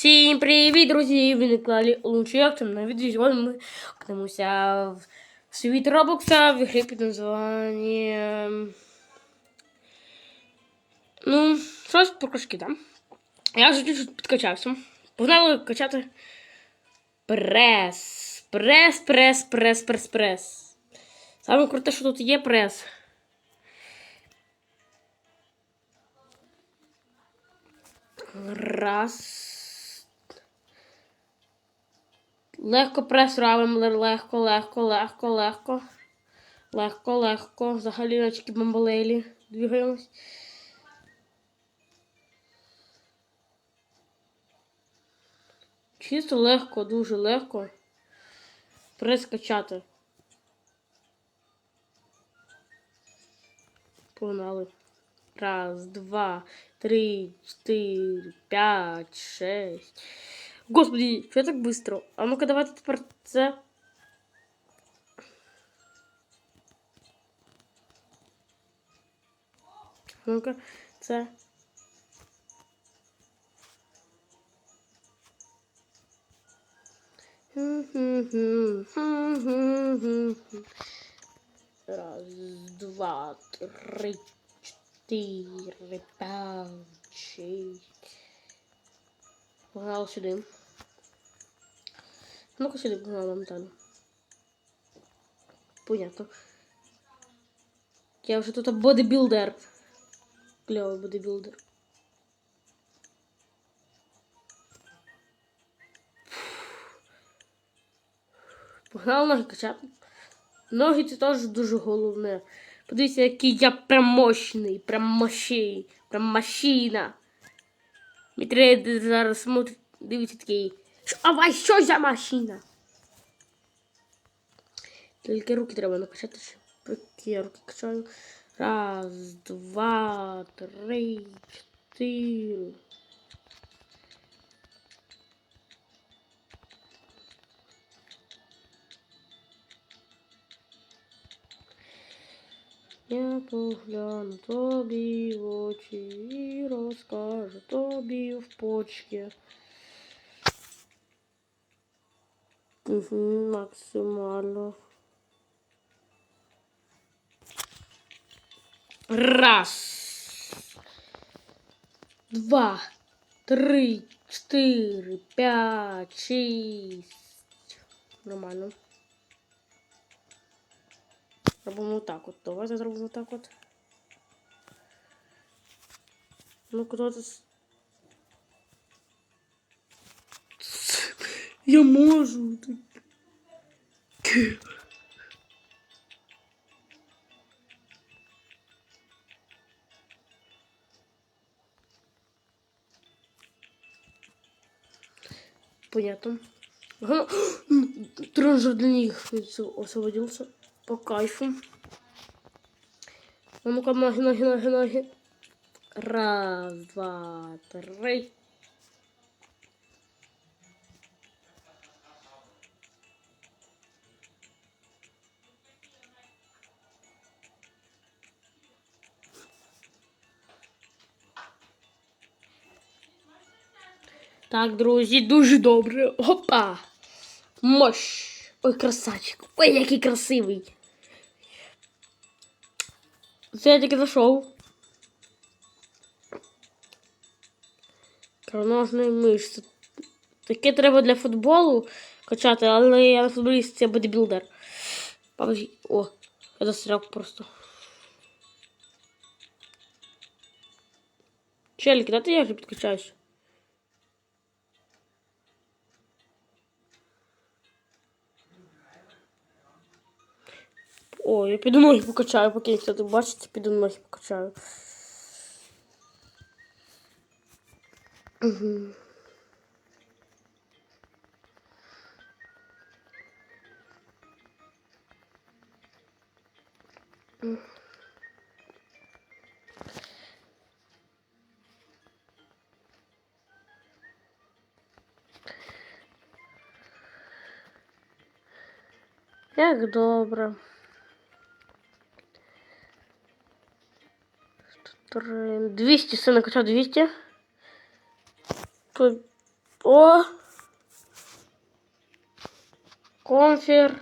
Всім привіт, друзі! Ви на каналі Лучший Автор. На відео сьогодні ми окунемося в світ Роблокса в ігрі під названням... Ну, щось про кружки, да? Я вже чуть підкачався. Погнали качати прес. Прес, прес, прес, прес, прес. Саме круте, що тут є прес. Раз. Легко прес робимо, легко, легко, легко, легко. Легко, легко. Взагалі очки бомбалейлі. Двигаємось. Чисто легко, дуже легко. Прес качати. Погнали. Раз, два, три, четыре, пять, шесть. Господи, что так быстро? А ну-ка давайте тепер це. А Ну-ка, це. Раз, два, три, чотири, п'ять, шість. Погнали сюди. Ну-ка сюди погнали моментально. Понятно. Я вже тут бодибілдер. Кльовий бодибілдер. Погнали ноги качати. Ноги це теж дуже головне. Подивіться, який я прям мощний, прям мощий, прям машина. Мені треба зараз смотрить, дивіться такий. «Що- А вай, що за машина? Тільки руки треба накачати. ще. Поки я руки качаю. Раз, два, три, чотири. Я погляну тобі в очі і розкажу тобі в почки. Угу, максимально. Раз. Два. Три. Чотири. П'ять. Шість. Нормально. Робимо отак от. Давайте зробимо так от. Ну куди Я можу. Понятно. Ага. Для них освободился. По кайфу. А ну-ка, ноги, ноги, ноги, ноги. Раз, два, три. Так, друзі, дуже добре. Опа! Мощ! Ой, красавчик! Ой, який красивий! Це я тільки зайшов. Кроножний мишці. Таке треба для футболу качати, але я не футболіст, я бодибілдер. Подожди. О, я застряг просто. Челики, да ти як підкачаєш? О, я піду ноги покачаю, поки ніхто тут бачить, піду ноги покачаю. Угу. Як добре. Три- 200, все накачав 200. По- О! Конфер.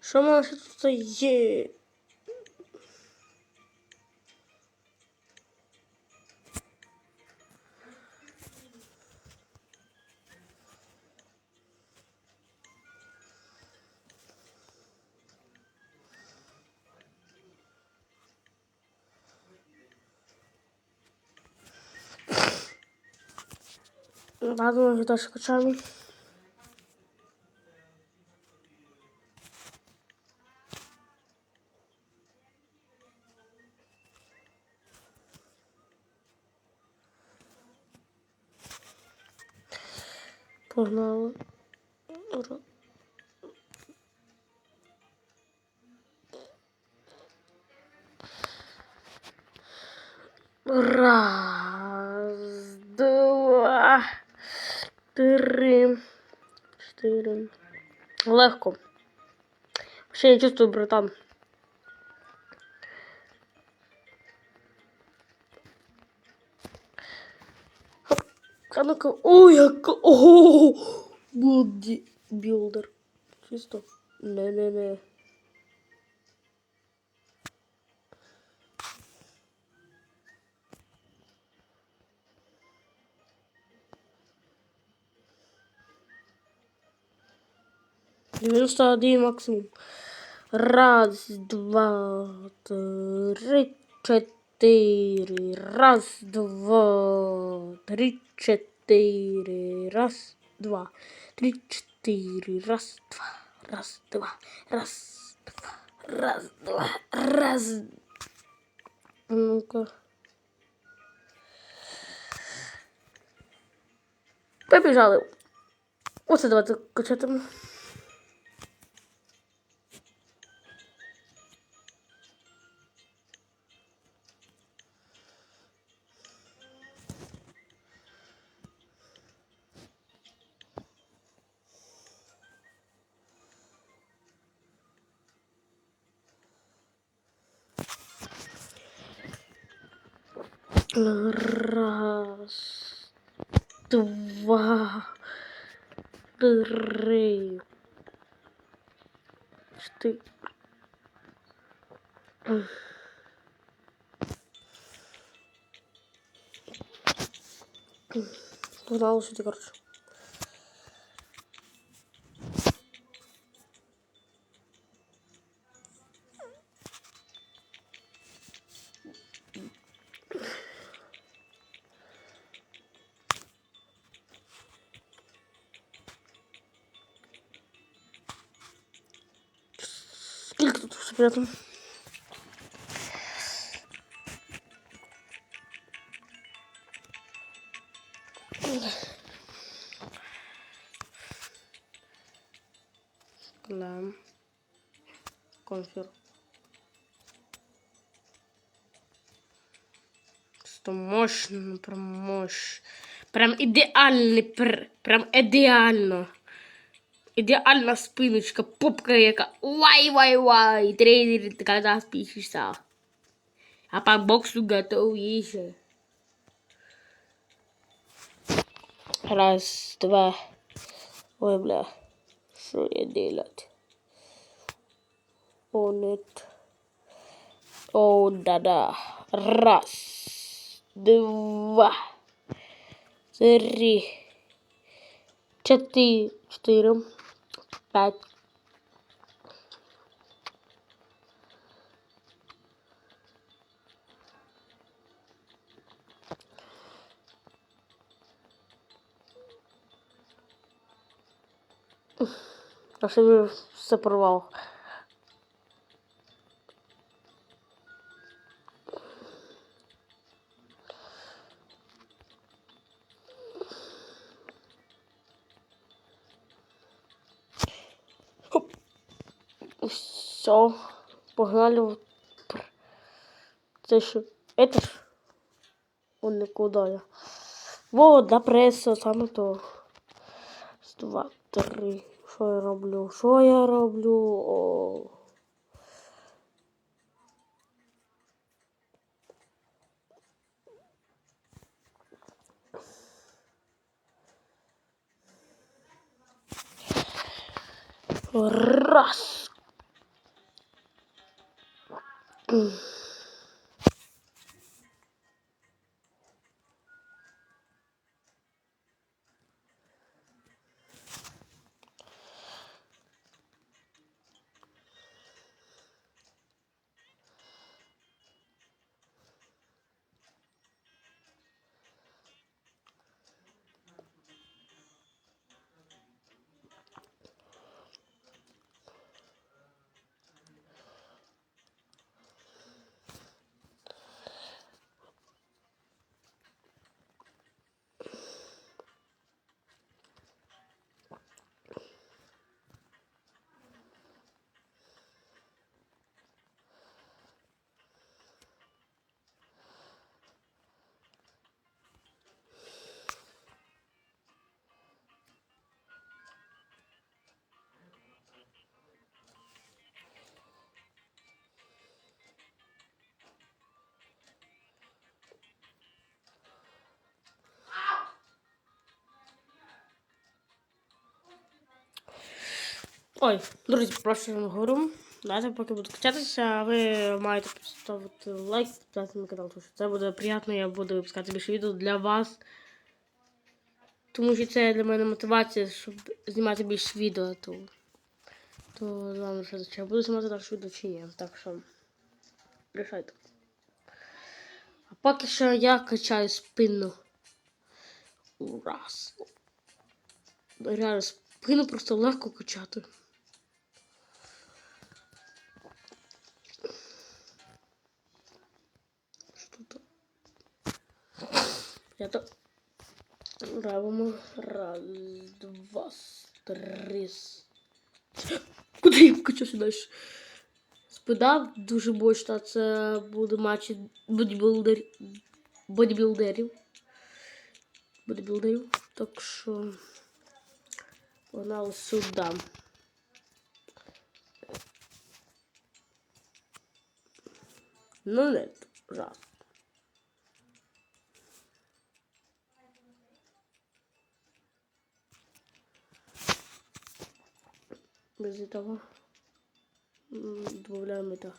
В мене ще тут є? Ладно, вже далі качаємо. Погнали. Легко. Ще я чувствую, братан. Хоп. А ну-ка. Ой, як... Ого! Білдер. Чисто. Не-не-не. Девяносто один максимум. Раз, два, три, четыре. Раз, два, три, четыре. Раз, два, три, четыре. Раз, два, раз, два, раз, два, раз, два, раз. Ну-ка. Побіжали. Оце давайте качати. Погнали сюди, коротше. Скільки тут спрятано? Клем. Конфір. Что мощно, прям мощь. Прям ідеальний, пр, прям ідеально. Ідеальна спиночка, попка яка. Вай-вай-вай. Тренер, ты когда спишешься? А по боксу готов еще. Раз, два. Ой, бля. Что я делать? О, нет. О, да-да. Раз, два, три, четыре, четыре, пять. А собі все порвав. Все. Погнали. Це що? Это ж. Он никуда я. Вот, да преса, саме то. Раз, Два, три. Що я роблю? Що я роблю? О. Раз. Ой, друзі, прошу вам говорю. Давайте поки буду качатися, а ви маєте поставити лайк, підписатися на канал, тому що це буде приємно, я буду випускати більше відео для вас. Тому що це для мене мотивація, щоб знімати більше відео, то, то з вами ще чи я буду знімати далі відео чи ні. Так що рішайте. А поки що я качаю спину. Раз. Реально спину просто легко качати. Я то робимо раз, два, три. Куди я вкачався далі? Спина дуже мощна, це буде матчі бодібілдер... бодібілдерів. Бодібілдерів. Так що погнали сюди. Ну нет, раз. Без этого м, добавляем это.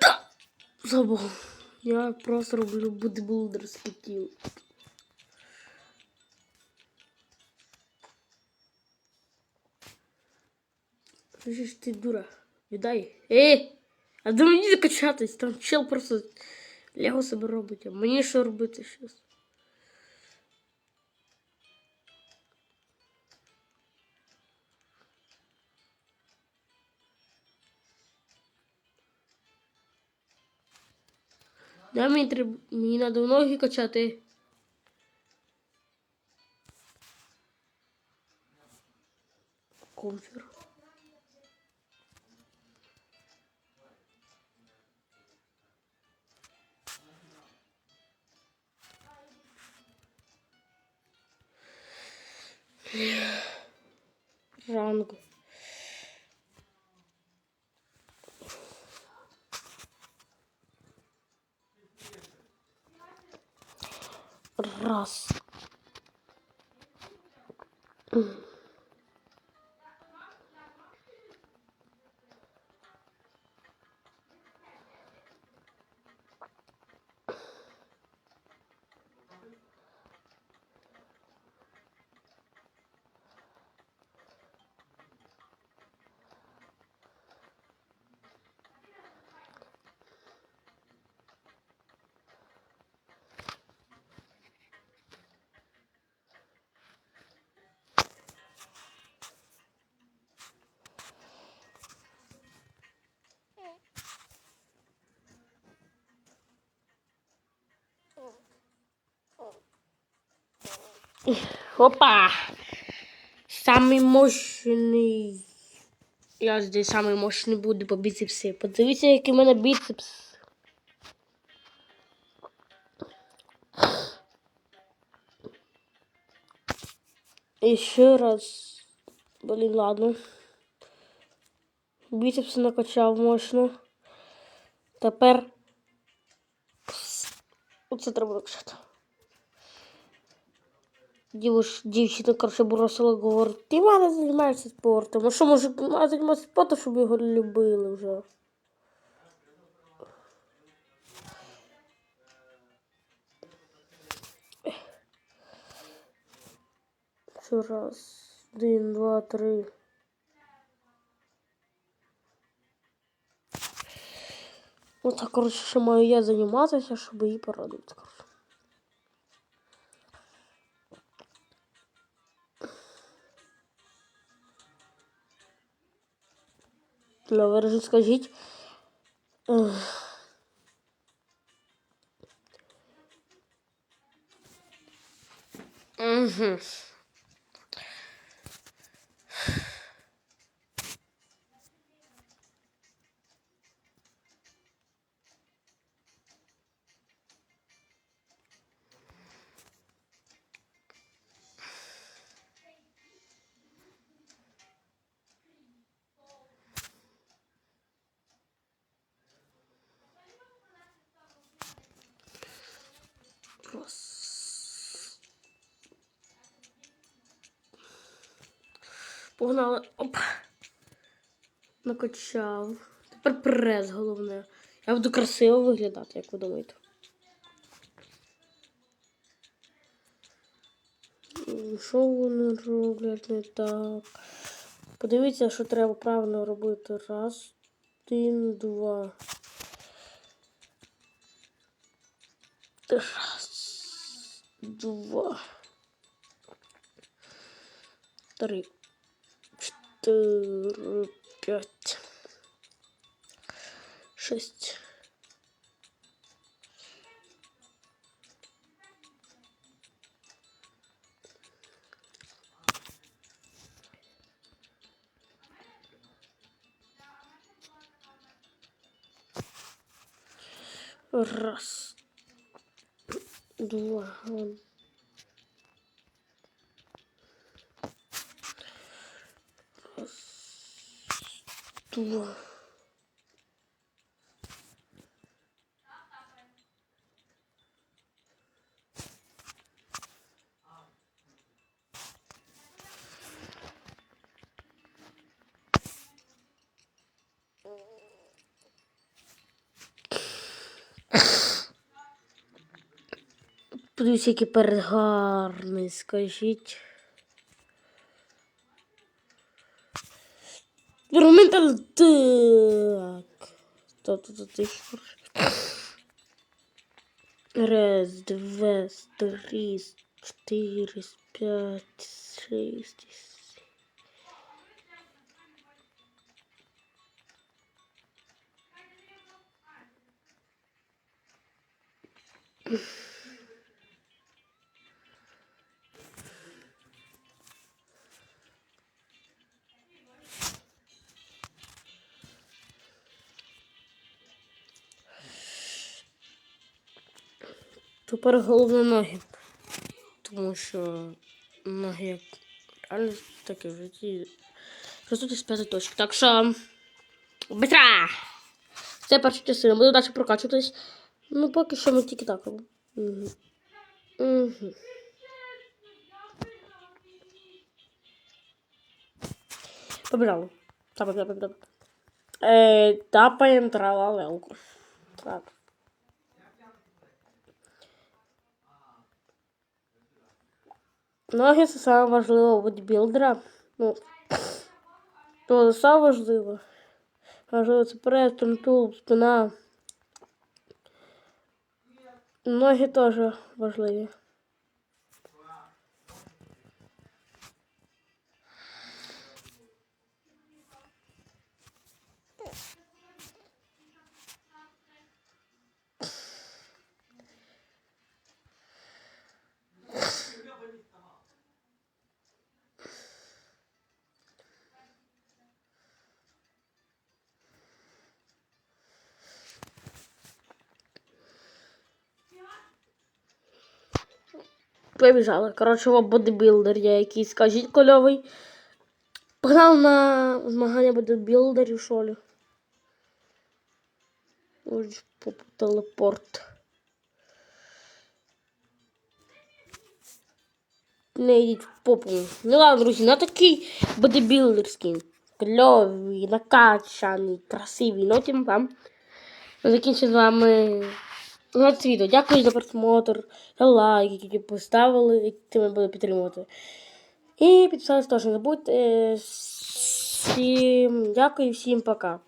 Да! Забыл. Я просто роблю бодибилдерський тіл. Слышиш, ти дура. Віддай. Ей! А до мені закачатись, там чел просто лего себе робить. А мені що робити щас? Да, мені треба. Мені треба ноги качати. Комфір. Раз. Опа! Самый мощный. Я здесь самый мощный буду по біцепсі. Подивіться, який у мене біцепс. І ще раз. Блін, ладно. Біцепс накачав мощно. Тепер. Оце треба написати. Дівчина, коротше, бросила говорить, ти мене займаєшся спортом. А що, може, займатися спортом, щоб його любили вже? Ще раз, один, два, три. Ну так, коротше, ще маю я займатися, щоб її порадувати. коротше. Ну, ви скажіть. Угу. Погнали. Оп. Накачав. Тепер прес головне. Я буду красиво виглядати, як ви думаєте. Що вони роблять не так? Подивіться, що треба правильно робити. Раз, один, два. Раз, два, три, чотири, п'ять, шість. Раз, два, два. Подивіться, який перегарний, скажіть. Експериментал так. Тобто тут їх Раз, два, три, чотири, п'ять, шість. сім. Тепер головне ноги. Тому що ноги реально таке в житті. Ростуть з п'яти точок. Так що. Битра! Це перша частина. Буду далі прокачуватись. Ну, поки що ми тільки так робимо. Угу. Угу. Побежали. Тапаем тралалелку. Так. Ноги це саме важливе у бодібілдера. Ну, то саме важливо. Важливо це прес, тулуб, спина. Ноги теж важливі. Побіжали. Коротше, во бодибілдер я якийсь, скажіть, кольовий. Погнав на змагання бодибілдерів, що ли. Телепорт. Не йдіть в попу. Ну ладно, друзі, на такий бодибілдерський, кльовий, накачаний, красивий. Ну, тим вам. Закінчу з вами це відео. Дякую за просмотр, за лайки, які поставили, які мене буде підтримувати. І підписатися теж не забудьте. Всім дякую, всім пока.